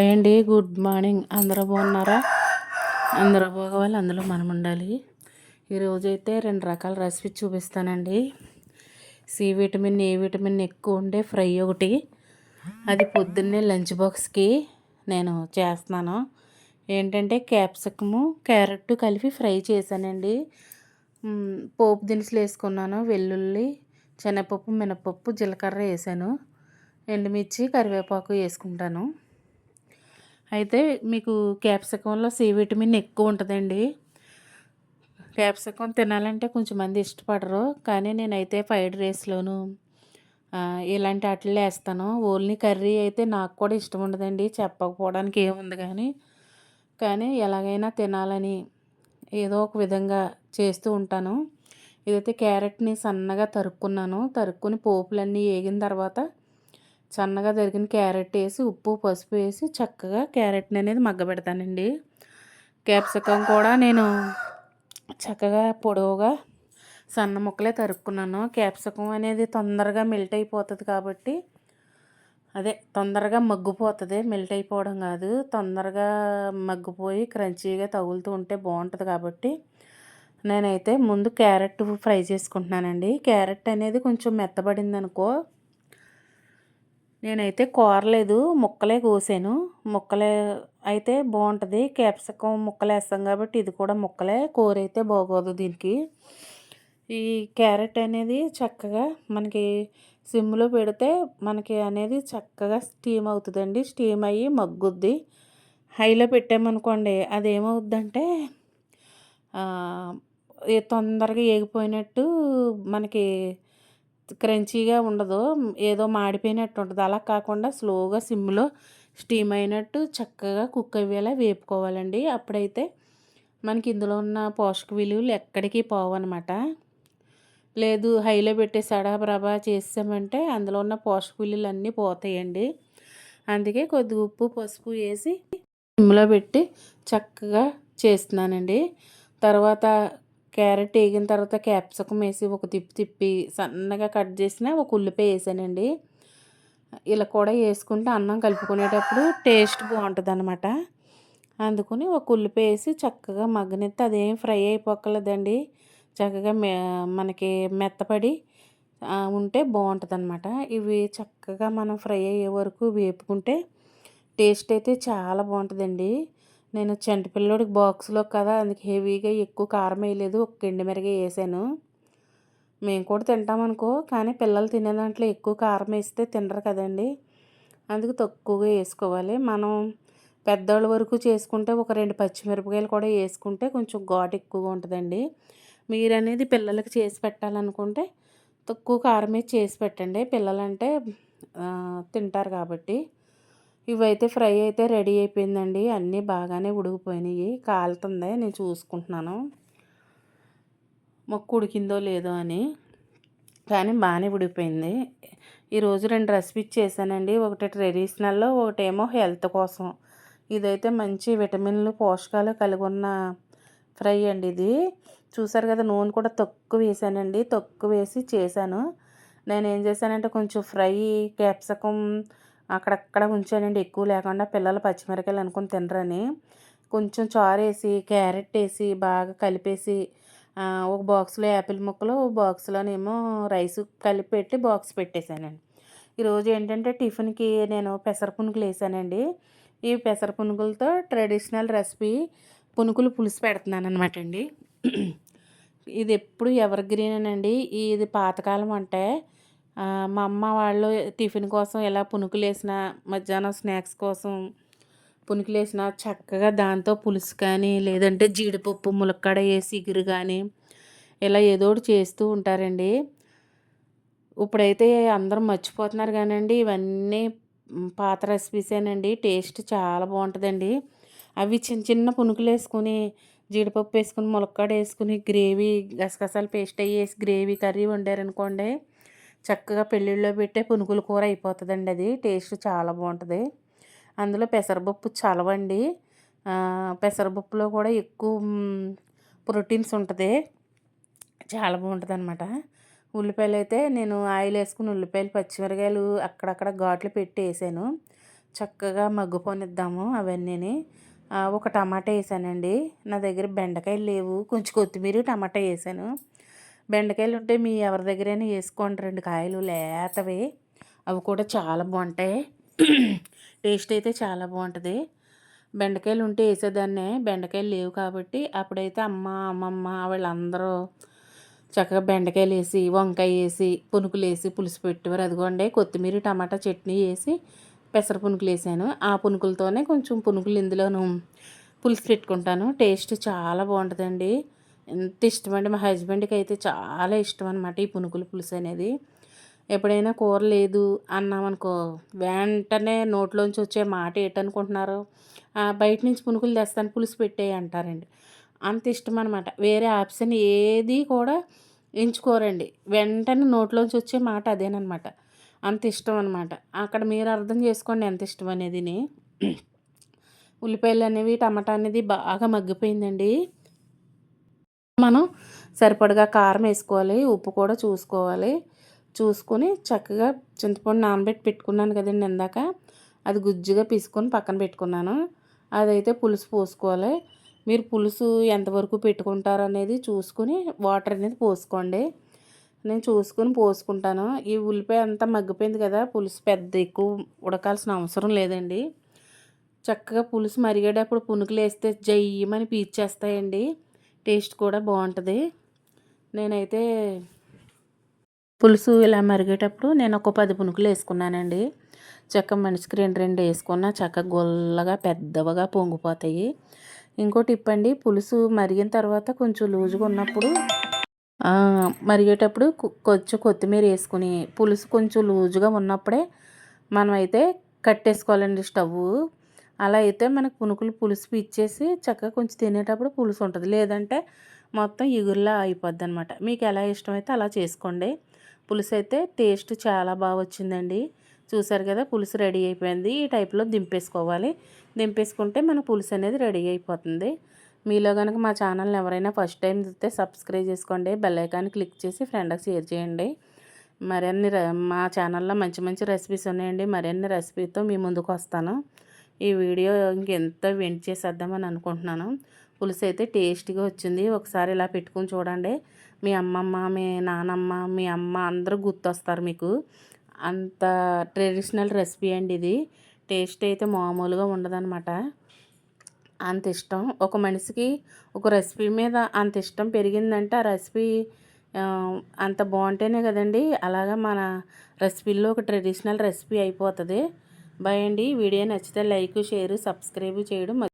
అండి good morning. అందరూ బాగున్నారా? అందరూ బాగోవాలి అందులో మనం ఉండాలి. ఈరోజు అయితే రెండు రకాల రెసిపీ చూపిస్తానండి. సి విటమిన్ ఏ విటమిన్ ఎక్కువ ఉండే ఫ్రై ఒకటి. అది పొద్దున్నే లంచ్ బాక్స్కి నేను చేస్తున్నాను. ఏంటంటే క్యాప్సికము క్యారెట్ కలిపి ఫ్రై చేశానండి. పోపు దినుసులు వేసుకున్నాను వెల్లుల్లి శనగపప్పు మినపప్పు జీలకర్ర వేసాను. ఎండుమిర్చి కరివేపాకు వేసుకుంటాను. అయితే మీకు క్యాప్సికంలో సి విటమిన్ ఎక్కువ ఉంటుందండి. క్యాప్సికం తినాలంటే కొంచెం మంది ఇష్టపడరు. కానీ నేనైతే ఫ్రైడ్ రైస్లోను ఇలాంటి వాటిల్లో వేస్తాను. ఓన్లీ కర్రీ అయితే నాకు కూడా ఇష్టం ఉండదండి. చెప్పకపోవడానికి ఏముంది కానీ. కానీ ఎలాగైనా తినాలని ఏదో ఒక విధంగా చేస్తూ ఉంటాను. ఇదైతే క్యారెట్ని సన్నగా తరుక్కున్నాను. తరుక్కుని పోపులన్నీ వేగిన తర్వాత సన్నగా తరిగిన క్యారెట్ వేసి ఉప్పు పసుపు వేసి చక్కగా క్యారెట్ని అనేది మగ్గబెడతానండి. క్యాప్సికం కూడా నేను చక్కగా పొడవుగా సన్న ముక్కలే తరుక్కున్నాను. క్యాప్సికం అనేది తొందరగా మెల్ట్ అయిపోతుంది కాబట్టి అదే తొందరగా మగ్గిపోతుంది. మెల్ట్ అయిపోవడం కాదు తొందరగా మగ్గిపోయి క్రంచీగా తగులుతూ ఉంటే బాగుంటుంది కాబట్టి నేనైతే ముందు క్యారెట్ ఫ్రై చేసుకుంటున్నానండి. క్యారెట్ అనేది కొంచెం మెత్తబడింది అనుకో నేనైతే కోరలేదు ముక్కలే కోసాను. ముక్కలే అయితే బాగుంటుంది. క్యాప్సికం ముక్కలు వేస్తాం కాబట్టి ఇది కూడా ముక్కలే. కూర అయితే బాగోదు దీనికి. ఈ క్యారెట్ అనేది చక్కగా మనకి సిమ్లో పెడితే మనకి అనేది చక్కగా స్టీమ్ అవుతుందండి. స్టీమ్ అయ్యి మగ్గుద్ది. హైలో పెట్టామనుకోండి అది ఏమవుద్దంటే తొందరగా ఏగిపోయినట్టు మనకి క్రంచీగా ఉండదు. ఏదో మాడిపోయినట్టు ఉంటుంది. అలా కాకుండా స్లోగా సిమ్లో స్టీమ్ అయినట్టు చక్కగా కుక్ అయ్యేలా వేపుకోవాలండి. అప్పుడైతే మనకి ఇందులో ఉన్న పోషక విలువలు ఎక్కడికి పోవన్నమాట. లేదు హైలో పెట్టి ప్రభా చేసామంటే అందులో ఉన్న పోషక విలువలు అన్నీ పోతాయండి. అందుకే కొద్ది ఉప్పు పసుపు వేసి సిమ్లో పెట్టి చక్కగా చేస్తున్నానండి. తర్వాత క్యారెట్ వేగిన తర్వాత క్యాప్సికం వేసి ఒక తిప్పి తిప్పి సన్నగా కట్ చేసిన ఒక ఉల్లిపాయ వేసానండి. ఇలా కూడా వేసుకుంటే అన్నం కలుపుకునేటప్పుడు టేస్ట్ బాగుంటుంది అనమాట అందుకుని ఒక ఉల్లిపాయ వేసి చక్కగా మగ్గనెత్తి అదేం ఫ్రై అయిపోకలేదండి చక్కగా మె మనకి మెత్తపడి ఉంటే బాగుంటుంది అనమాట ఇవి చక్కగా మనం ఫ్రై అయ్యే వరకు వేపుకుంటే టేస్ట్ అయితే చాలా బాగుంటుందండి. నేను చంటి పిల్లోడికి బాక్స్లో కదా అందుకే హెవీగా ఎక్కువ కారం వేయలేదు ఒక కిండి మెరగే వేసాను. మేము కూడా తింటామనుకో కానీ పిల్లలు తినే దాంట్లో ఎక్కువ కారం వేస్తే తినరు కదండి. అందుకు తక్కువగా వేసుకోవాలి. మనం పెద్దవాళ్ళ వరకు చేసుకుంటే ఒక రెండు పచ్చిమిరపకాయలు కూడా వేసుకుంటే కొంచెం ఘాటు ఎక్కువగా ఉంటుందండి. మీరు అనేది పిల్లలకి చేసి పెట్టాలనుకుంటే తక్కువ కారం వేసి చేసి పెట్టండి. పిల్లలంటే తింటారు కాబట్టి. ఇవైతే ఫ్రై అయితే రెడీ అయిపోయిందండి. అన్నీ బాగానే ఉడికిపోయినాయి. కాలుతుంది. నేను చూసుకుంటున్నాను. మొక్కు ఉడికిందో లేదో అని. కానీ బాగానే ఉడికిపోయింది. ఈరోజు రెండు రెసిపీస్ చేశానండి. ఒకటి ట్రెడిషనల్లో ఒకటేమో హెల్త్ కోసం. ఇదైతే మంచి విటమిన్లు పోషకాలు కలిగి ఉన్న ఫ్రై అండి ఇది. చూసారు కదా నూనె కూడా తక్కువ వేసానండి. తక్కువ వేసి చేశాను. నేను ఏం చేశానంటే కొంచెం ఫ్రై క్యాప్సికమ్ అక్కడక్కడ ఉంచానండి. ఎక్కువ లేకుండా పిల్లలు పచ్చిమిరకాయలు అనుకుని తినరని. కొంచెం చారు వేసి క్యారెట్ వేసి బాగా కలిపేసి ఒక బాక్స్లో యాపిల్ ముక్కలు ఒక బాక్స్లోనేమో రైస్ కలిపి పెట్టి బాక్స్ పెట్టేశానండి. ఈరోజు ఏంటంటే టిఫిన్కి నేను పెసర పునుగులు వేసానండి. ఈ పెసర పునుగులతో ట్రెడిషనల్ రెసిపీ పునుగులు పులుసు పెడుతున్నాను అనమాట అండి. ఇది ఎప్పుడు ఎవర్ గ్రీన్ అండి ఇది పాతకాలం అంటే మా అమ్మ వాళ్ళు టిఫిన్ కోసం ఎలా పునుకులేసిన మధ్యాహ్నం స్నాక్స్ కోసం పునుకులేసిన చక్కగా దాంతో పులుసు కానీ లేదంటే జీడిపప్పు ములక్కాడ వేసి ఇగురు కానీ ఇలా ఏదో ఒకటి చేస్తూ ఉంటారండి. ఇప్పుడైతే అందరం మర్చిపోతున్నారు కానండి ఇవన్నీ పాత రెసిపీసేనండి. టేస్ట్ చాలా బాగుంటుందండి. అవి చిన్న చిన్న పునుకులు వేసుకుని జీడిపప్పు వేసుకుని ములక్కాడ వేసుకుని గ్రేవీ గసగసాలు పేస్ట్ అయ్యి వేసి గ్రేవీ కర్రీ వండారనుకోండి చక్కగా పెళ్ళిళ్ళలో పెట్టే పునుగుల కూర అయిపోతుందండి అది. టేస్ట్ చాలా బాగుంటుంది. అందులో పెసరపప్పు చలవండి. పెసరపప్పులో కూడా ఎక్కువ ప్రోటీన్స్ ఉంటుంది. చాలా బాగుంటుంది అనమాట ఉల్లిపాయలు అయితే నేను ఆయిల్ వేసుకుని ఉల్లిపాయలు పచ్చిమిరకాయలు అక్కడక్కడ ఘాట్లు పెట్టి వేసాను. చక్కగా మగ్గుపోనిద్దాము అవన్నీని. ఒక టమాటా వేసానండి. నా దగ్గర బెండకాయలు లేవు. కొంచెం కొత్తిమీర టమాటా వేసాను. బెండకాయలు ఉంటే మీ ఎవరి దగ్గరైనా వేసుకోండి. రెండు కాయలు లేతవి. అవి కూడా చాలా బాగుంటాయి. టేస్ట్ అయితే చాలా బాగుంటుంది. బెండకాయలు ఉంటే వేసేదాన్నే. బెండకాయలు లేవు కాబట్టి అప్పుడైతే అమ్మ అమ్మమ్మ వాళ్ళందరూ చక్కగా బెండకాయలు వేసి వంకాయ వేసి పునుకులు వేసి పులుసు పెట్టేవారు. అదిగోండి కొత్తిమీర టమాటా చట్నీ వేసి పెసర పునుకులు వేసాను. ఆ పునుకులతోనే కొంచెం పునుకులు ఇందులోను పులుసు పెట్టుకుంటాను. టేస్ట్ చాలా బాగుంటుందండి. ఎంత ఇష్టమండి. మా హస్బెండ్కి అయితే చాలా ఇష్టం అనమాట ఈ పునుకుల పులుసు అనేది. ఎప్పుడైనా కూర లేదు అన్నామనుకో వెంటనే నోట్లోంచి వచ్చే మాట ఏంటనుకుంటున్నారు బయట నుంచి పునుకులు తెస్తాను పులుసు పెట్టేయి అంటారండి. అంత ఇష్టం అనమాట వేరే ఆప్షన్ ఏది కూడా ఎంచుకోరండి. వెంటనే నోట్లోంచి వచ్చే మాట అదేనమాట అంత ఇష్టం అనమాట అక్కడ మీరు అర్థం చేసుకోండి ఎంత ఇష్టం అనేదిని ఉల్లిపాయలు అనేవి టమాటా అనేది బాగా మగ్గిపోయిందండి. మనం సరిపడగా కారం వేసుకోవాలి ఉప్పు కూడా చూసుకోవాలి. చూసుకొని చక్కగా చింతపండు నానబెట్టి పెట్టుకున్నాను కదండి ఇందాక. అది గుజ్జుగా పీసుకొని పక్కన పెట్టుకున్నాను. అదైతే పులుసు పోసుకోవాలి. మీరు పులుసు ఎంతవరకు పెట్టుకుంటారు అనేది చూసుకొని వాటర్ అనేది పోసుకోండి. నేను చూసుకొని పోసుకుంటాను. ఈ ఉల్లిపాయ అంతా మగ్గిపోయింది కదా పులుసు పెద్ద ఎక్కువ ఉడకాల్సిన అవసరం లేదండి. చక్కగా పులుసు మరిగేటప్పుడు పునుకులు వేస్తే జయ్యమని పీచేస్తాయండి టేస్ట్ కూడా బాగుంటుంది. నేనైతే పులుసు ఇలా మరిగేటప్పుడు నేను ఒక పది పునుకులు వేసుకున్నానండి. చక్క మనిషికి రెండు రెండు వేసుకున్న చక్క గొల్లగా పెద్దవిగా పొంగిపోతాయి. ఇంకోటి ఇప్పండి పులుసు మరిగిన తర్వాత కొంచెం లూజుగా ఉన్నప్పుడు మరిగేటప్పుడు కొంచెం కొత్తిమీర వేసుకుని పులుసు కొంచెం లూజుగా ఉన్నప్పుడే మనమైతే కట్టేసుకోవాలండి స్టవ్ అలా అయితే మనకు పునుకులు పులుసు ఇచ్చేసి చక్కగా కొంచెం తినేటప్పుడు పులుసు ఉంటుంది. లేదంటే మొత్తం ఇగురులా అయిపోద్ది అనమాట మీకు ఎలా ఇష్టమైతే అలా చేసుకోండి. పులుసు అయితే టేస్ట్ చాలా బాగా వచ్చిందండి. చూసారు కదా పులుసు రెడీ అయిపోయింది. ఈ టైప్లో దింపేసుకోవాలి. దింపేసుకుంటే మన పులుసు అనేది రెడీ అయిపోతుంది. మీలో కనుక మా ఛానల్ని ఎవరైనా ఫస్ట్ టైం చూస్తే సబ్స్క్రైబ్ చేసుకోండి. బెల్ ఐకాన్ క్లిక్ చేసి ఫ్రెండ్కి షేర్ చేయండి. మరిన్ని రె- మా ఛానల్లో మంచి మంచి రెసిపీస్ ఉన్నాయండి. మరిన్ని రెసిపీతో మీ ముందుకు వస్తాను. ఈ వీడియో ఇంకెంతో వెంట్ చేసేద్దామని అనుకుంటున్నాను. పులుసు అయితే టేస్టీగా వచ్చింది. ఒకసారి ఇలా పెట్టుకుని చూడండి. మీ అమ్మమ్మ మీ నానమ్మ మీ అమ్మ అందరూ గుర్తొస్తారు మీకు. అంత ట్రెడిషనల్ రెసిపీ అండి ఇది. టేస్ట్ అయితే మామూలుగా ఉండదన్నమాట. అంత ఇష్టం. ఒక మనిషికి ఒక రెసిపీ మీద అంత ఇష్టం పెరిగిందంటే ఆ రెసిపీ అంత బాగుంటేనే కదండి. అలాగా మన రెసిపీల్లో ఒక ట్రెడిషనల్ రెసిపీ అయిపోతుంది. బాయ్ అండి. వీడియో నచ్చితే లైక్ షేర్ సబ్స్క్రైబ్ చేయడం